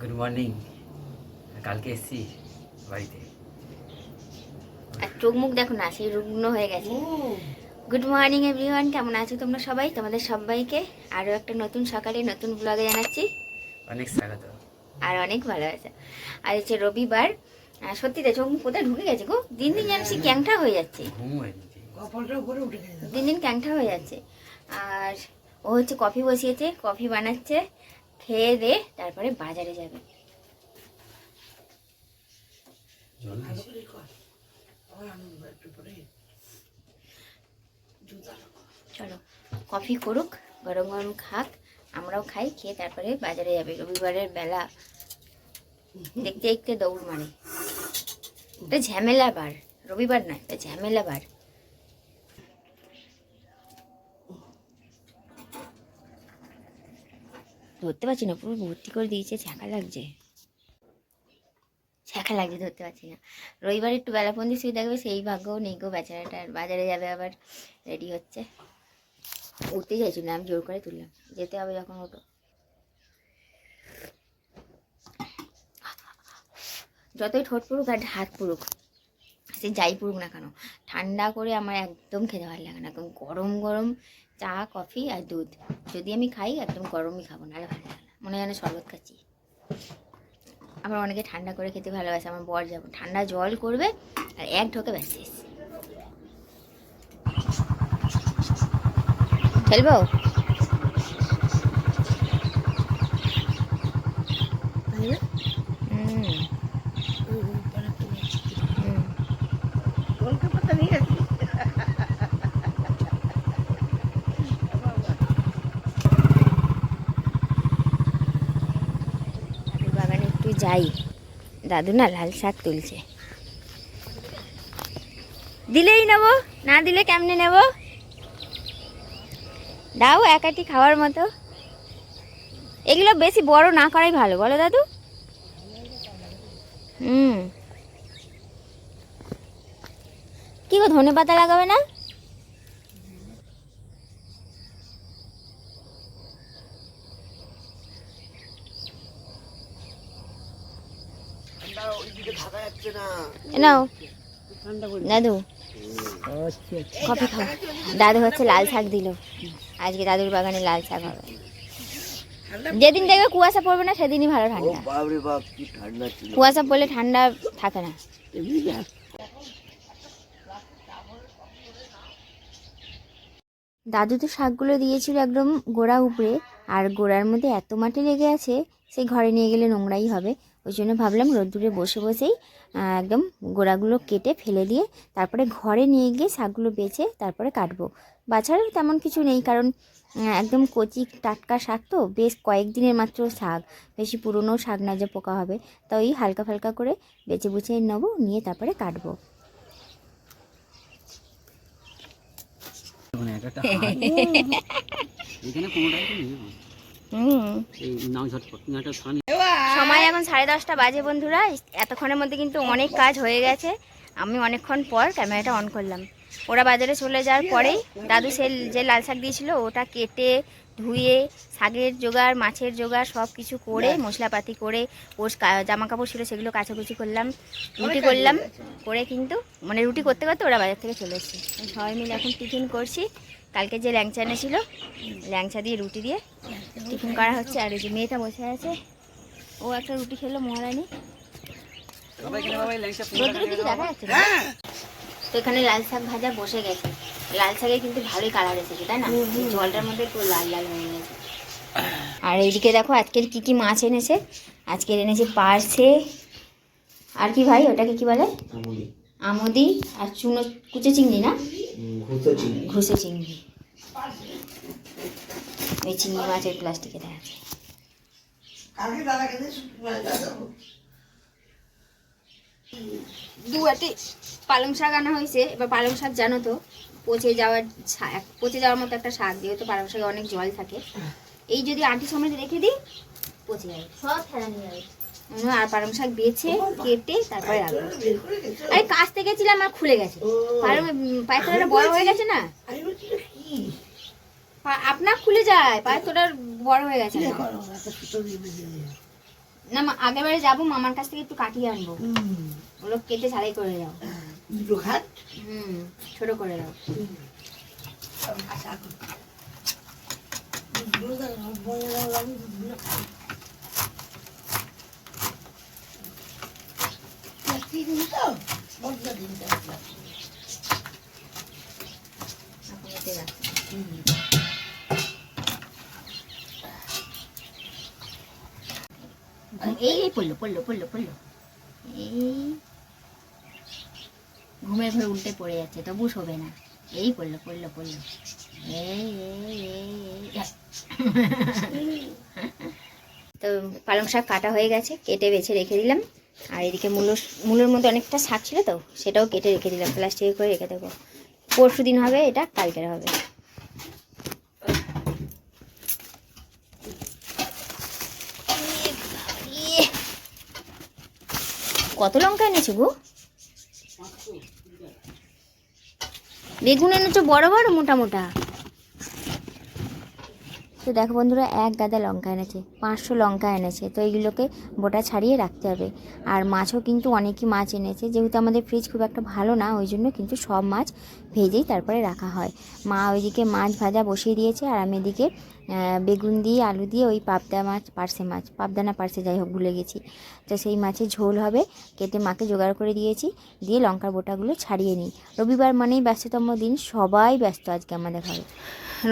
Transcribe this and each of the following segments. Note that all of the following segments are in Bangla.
গুড মর্নিং কালকে এসছি বাড়িতে। আর চোখ মুখ দেখো না সেই রুগ্ন হয়ে গেছে। গুড মর্নিং এভরিওয়ান কেমন আছো তোমরা সবাই? তোমাদের সবাইকে আরও একটা নতুন সকালে নতুন ব্লগে জানাচ্ছি। অনেক স্বাগত। আর অনেক ভালো আছে। আর হচ্ছে রবিবার। সত্যি তো চোখ মুখ কোথায় ঢুকে গেছে গো? দিন দিন যেন সে ক্যাংটা হয়ে যাচ্ছে। দিন দিন ক্যাংটা হয়ে যাচ্ছে। আর ও হচ্ছে কফি বসিয়েছে কফি বানাচ্ছে। খেয়ে দে তারপরে বাজারে যাবে। চলো কফি করুক গরম গরম খাক আমরাও খাই খেয়ে তারপরে বাজারে যাবে। রবিবারের বেলা দেখতে দেখতে দৌড় মারে। এটা ঝামেলা বার রবিবার না এটা ঝামেলা বার। ধরতে পারছি না, পুরো ভর্তি করে দিয়েছে, ছ্যাঁকা লাগছে। ছ্যাঁকা লাগছে ধরতে পারছি না। রবিবার একটু বেলাপন্দি শুয়ে দেখবে সেই ভাগ্যও নেই গো বেচারাটার বাজারে যাবে আবার রেডি হচ্ছে। উঠতে চাইছিল না, আমি জোর করে তুললাম, যেতে হবে যখন ওটো যতই ঠোঁট পুরুক আর হাত পুরুক, সে যাই পুরুক না কেন, ঠান্ডা করে আমার একদম খেতে ভালো লাগে না, একদম গরম গরম চা কফি আর দুধ। যদি আমি খাই একদম গরমই খাব না নাহলে ভালো লাগে না। মনে হয় যেন শরবত খাচ্ছি। আবার অনেকে ঠান্ডা করে খেতে ভালোবাসে আমার বর যাব ঠান্ডা জল করবে আর এক ঢোকে ব্যাস শেষ। খেলব? হুম। হুম দাদুর বাগানে একটু যাই দাদু না লাল শাক তুলছে। দিলেই নেব, না দিলে কেমনে নেব? দাও একাটি খাওয়ার মতো। এগুলো বেশি বড় না করাই ভালো, বলো দাদু। হুম। কি গো ধনে পাতা লাগাবে না? নাও। দাদু। কফি খাও। দাদু হচ্ছে লাল শাক দিল। আজকে দাদুর বাগানে লাল শাক হবে। যেদিন দেখবে কুয়াশা পড়বে না সেদিনই ভালো ঠান্ডা। কুয়াশা পড়লে ঠান্ডা থাকে না। দাদু তো শাকগুলো দিয়েছিল একদম গোড়া উপরে আর গোড়ার মধ্যে এত মাটি লেগে আছে সেই ঘরে নিয়ে গেলে নোংরাই হবে। ওই জন্য ভাবলাম রোদ্দুরে বসে বসেই একদম গোড়াগুলো কেটে ফেলে দিয়ে তারপরে ঘরে নিয়ে গিয়ে শাকগুলো বেছে তারপরে কাটবো। বাছার তেমন কিছু নেই কারণ একদম কচি টাটকা শাক তো বেশ কয়েকদিনের মাত্র শাক। বেশি পুরনো শাক না যে পোকা হবে। তা ওই হালকা ফালকা করে বেছে বুছে নেব নিয়ে তারপরে কাটবো। মানে। এখানে কোনোটাই নাও ঝটপট একটা এখন সাড়ে দশটা বাজে বন্ধুরা। এতক্ষণের মধ্যে কিন্তু অনেক কাজ হয়ে গেছে। আমি অনেকক্ষণ পর ক্যামেরাটা অন করলাম। ওরা বাজারে চলে যাওয়ার পরেই দাদু সে যে লাল শাক দিয়েছিল ওটা কেটে ধুয়ে শাকের জোগাড় মাছের জোগাড় সব কিছু করে মশলাপাতি করে ওর জামা কাপড় ছিল সেগুলো কাচাকুচি করলাম রুটি করলাম করে কিন্তু মানে রুটি করতে করতে ওরা বাজার থেকে চলে এসেছে। সবাই মিলে এখন টিফিন করছি। কালকে যে ল্যাংচা এনেছিল ল্যাংচা দিয়ে রুটি দিয়ে টিফিন করা হচ্ছে। আর ওই যে মেয়েটা বসে আছে ও একটা রুটি খেলো মহারানী। রোদ্দুরে দেখা যাচ্ছে না? তো এখানে লাল শাক ভাজা বসে গেছে। লাল শাকে কিন্তু ভালোই কালার এসেছে তাই না? এই জলটার মধ্যে পুরো লাল লাল হয়ে গেছে। আর এইদিকে দেখো আজকের কি কি মাছ এনেছে? আজকের এনেছে পার্সে। আর কি ভাই ওটাকে কি বলে? আমদি আর চুনো কুচে চিংড়ি না? ঘুষে চিংড়ি। ওই চিংড়ি। মাছের প্লাস্টিকে দেখা আছে দু আটি পালং শাক আনা হয়েছে এবার পালং শাক জানো তো পচে যাওয়ার পচে যাওয়ার মতো একটা শাক যেহেতু পালং শাকে অনেক জল থাকে। এই যদি আটি সময় রেখে দিই পচে যাবে। সব ফেলা নিয়ে যাবে। আর পালং শাক বেছে কেটে তারপরে রাখব আরে কাচতে গেছিলাম আর খুলে গেছে। পালং পায়খানাটা বড় হয়ে গেছে না? আপনার খুলে যায় পায়ের তোটার বড় হয়ে গেছে না। না মা আগের বারে যাব মামার কাছ থেকে একটু কাটিয়ে আনব। ওগুলো কেটে ঝালাই করে দাও। দুটো হাত হুম ছোট করে দাও। এখন পড়ল পড়ল পড়ল পড়ল এই ঘুমের ঘরে উল্টে পড়ে যাচ্ছে তবু শোবে না এই পড়ল পড়ল পড়ল এই তো পালং শাক কাটা হয়ে গেছে, কেটে বেছে রেখে দিলাম। আর এদিকে মূলো মূলোর মধ্যে অনেকটা শাক ছিল তো, সেটাও কেটে রেখে দিলাম, প্লাস্টিকে করে রেখে দেবো। পরশু দিন হবে এটা, কালকের হবে। কত লঙ্কা এনেছে গো? বেগুন এনেছো বড় বড় মোটা মোটা? তো দেখো বন্ধুরা, এক গাদা লঙ্কা এনেছে, পাঁচশো লঙ্কা এনেছে, তো এইগুলোকে বোটা ছাড়িয়ে রাখতে হবে। আর মাছও কিন্তু অনেকই মাছ এনেছে, যেহেতু আমাদের ফ্রিজ খুব একটা ভালো না, ওই জন্য কিন্তু সব মাছ ভেজেই তারপরে রাখা হয়। মা ওইদিকে মাছ ভাজা বসিয়ে দিয়েছে, আর আমি এদিকে বেগুন দিয়ে, আলু দিয়ে ওই পাবদা মাছ পার্সে মাছ, পাবদা না পার্সে যাই হোক ভুলে গেছি। তো সেই মাছের ঝোল হবে, কেটে মাকে জোগাড় করে দিয়েছি, দিয়ে লঙ্কার বোটাগুলো ছাড়িয়ে নিই। রবিবার মানেই ব্যস্ততম দিন, সবাই ব্যস্ত আজকে আমাদের ঘরে।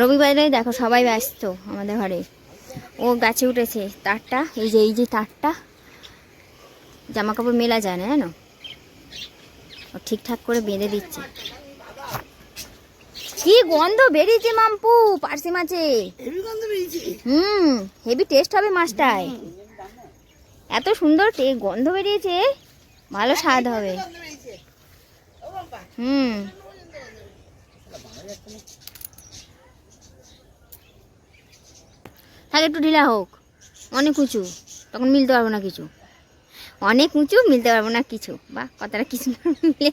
রবিবারে দেখো সবাই ব্যস্ত আমাদের ঘরে। ও গাছে উঠেছে তারটা এই যে এই যে তারটা। জামা কাপড় মেলা যায় না জানো? ও ঠিকঠাক করে বেঁধে দিচ্ছে। কি গন্ধ বেরিয়েছে মাম্পু পার্সি মাছে। হুম হেভি টেস্ট হবে মাছটায়। এত সুন্দর গন্ধ বেরিয়েছে ভালো স্বাদ হবে। হুম। থাক একটু ঢিলা হোক। অনেক উঁচু, তখন মিলতে পারব না কিছু। অনেক উঁচু, মিলতে পারব না কিছু। বা কথাটা কিছু না মিলে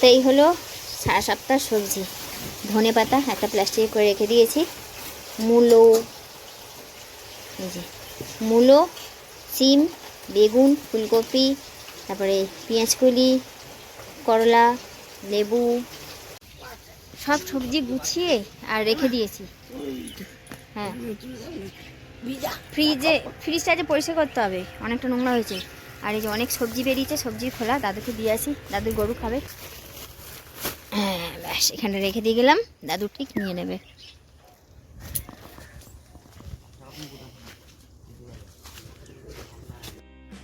তো এই হলো সারা সপ্তাহ সবজি। ধনে পাতা একটা প্লাস্টিকে করে রেখে দিয়েছি। মূলো, এই যে, মূলো, সিম, বেগুন, ফুলকপি, তারপরে পেঁয়াজকলি, করলা, লেবু। সব সবজি গুছিয়ে আর রেখে দিয়েছি। হ্যাঁ। ফ্রিজে, ফ্রিজটা যে পরিষ্কার করতে হবে, অনেকটা নোংরা হয়েছে। আর এই যে অনেক সবজি বেরিয়েছে সবজি খোলা, দাদুকে দিয়ে আসি দাদুর গরু খাবে। হ্যাঁ ব্যাস, এখানে রেখে দিয়ে গেলাম, দাদু ঠিক নিয়ে নেবে।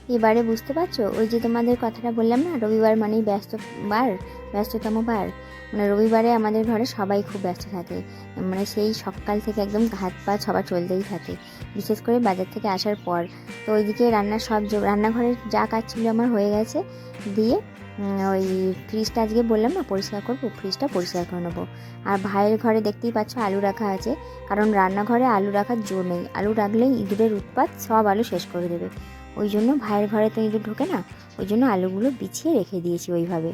এবারে বুঝতে পারছ? ওই যে তোমাদের কথাটা বললাম না, রবিবার মানেই ব্যস্ত বার, ব্যস্ততম বার। মানে রবিবারে আমাদের ঘরে সবাই খুব ব্যস্ত থাকে। মানে সেই সকাল থেকে একদম হাত পা সবার চলতেই থাকে। বিশেষ করে বাজার থেকে আসার পর। তো ওইদিকে রান্নার সব রান্নাঘরের যা কাজ ছিল আমার হয়ে গেছে। দিয়ে ওই ফ্রিজটা আজকে বললাম না, পরিষ্কার করব ফ্রিজটা পরিষ্কার করে নেব। আর ভাইয়ের ঘরে দেখতেই পাচ্ছ আলু রাখা আছে। কারণ রান্নাঘরে আলু রাখার জো নেই। আলু রাখলেই ইঁদুরের উৎপাত সব আলু শেষ করে দেবে। ওই জন্য ভাইয়ের ঘরে তো ইঁদুর ঢোকে না, ওই জন্য আলুগুলো বিছিয়ে রেখে দিয়েছি ওইভাবে।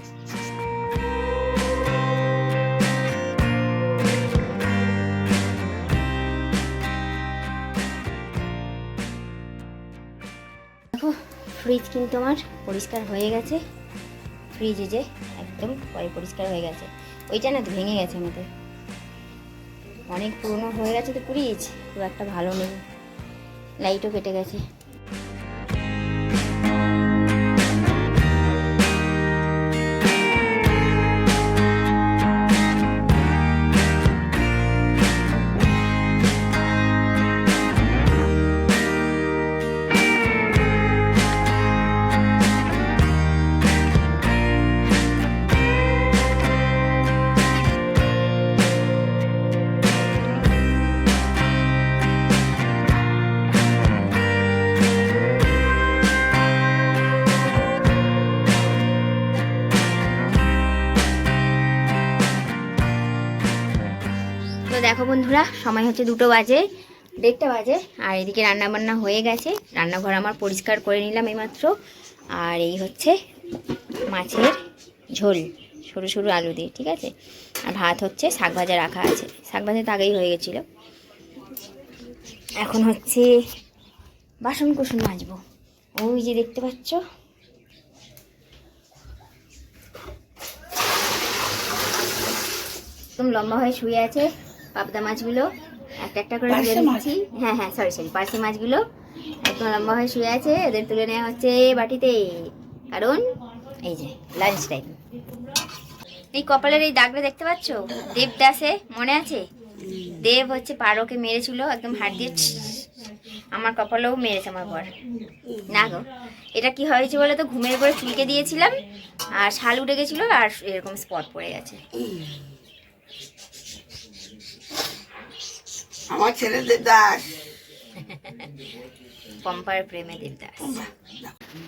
দেখো ফ্রিজ কিন্তু আমার পরিষ্কার হয়ে গেছে। ফ্রিজে যে একদম পরে পরিষ্কার হয়ে গেছে। ওইটা না তো ভেঙে গেছে আমাদের। অনেক পুরনো হয়ে গেছে তো ফ্রিজ খুব একটা ভালো নেই। লাইটও কেটে গেছে। দেখো বন্ধুরা, সময় হচ্ছে দুটো বাজে, দেড়টা বাজে, আর এদিকে রান্না বান্না হয়ে গেছে। রান্নাঘর আমার পরিষ্কার করে নিলাম এইমাত্র। আর এই হচ্ছে মাছের ঝোল, সরু সরু আলু দিয়ে, ঠিক আছে? আর ভাত হচ্ছে শাক ভাজা রাখা আছে। শাক ভাজা তো আগেই হয়ে গেছিল। এখন হচ্ছে বাসন কুসন মাজবো। ওই যে দেখতে পাচ্ছ? একদম লম্বা হয়ে শুয়ে আছে। পাবদা মাছগুলো একটা একটা করে তুলে নিচ্ছি। হ্যাঁ হ্যাঁ সরি সরি পার্সে মাছগুলো একদম লম্বা হয়ে শুয়ে আছে এদের তুলে নেওয়া হচ্ছে বাটিতে। কারণ এই যে লাঞ্চ টাইম এই কপালের এই দাগটা দেখতে পাচ্ছ? দেবদাসে মনে আছে? দেব হচ্ছে পারোকে মেরেছিল একদম হাত দিয়ে আমার কপালেও মেরেছে আমার বর। না গো এটা কি হয়েছে বলে তো? ঘুমের পরে চুলকে দিয়েছিলাম আর শাল উঠে গেছিল আর এরকম স্পট পড়ে গেছে। আমার ছেলেদের দাস পম্পার প্রেমে দেবদাস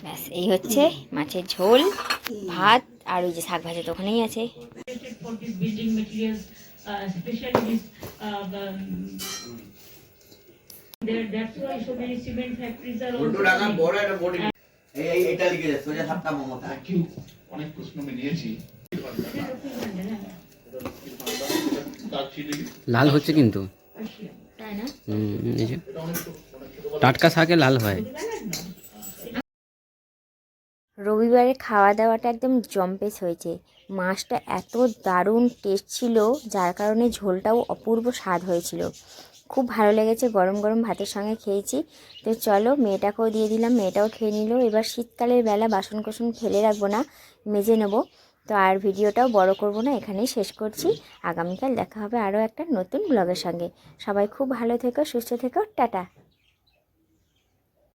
ব্যাস এই হচ্ছে মাছের ঝোল ভাত আর ওই যে শাক ভাজা তো ওখানেই আছে। Uh, uh, um, অনেক প্রশ্ন আমি নিয়েছি। লাল হচ্ছে কিন্তু। টাটকা শাকে লাল হয়। রবিবারে খাওয়া দাওয়াটা একদম জম্পেস হয়েছে। মাছটা এত দারুণ টেস্ট ছিল যার কারণে ঝোলটাও অপূর্ব স্বাদ হয়েছিল। খুব ভালো লেগেছে গরম গরম ভাতের সঙ্গে খেয়েছি। তো চলো মেয়েটাকেও দিয়ে দিলাম মেয়েটাও খেয়ে নিল। এবার শীতকালের বেলা বাসন কোসন ফেলে রাখব না মেজে নেব। তো আর ভিডিওটাও বড় করব না, এখানেই শেষ করছি। আগামীকাল দেখা হবে আরও একটা নতুন ব্লগের সঙ্গে। সবাই খুব ভালো থেকো, সুস্থ থেকো, টাটা।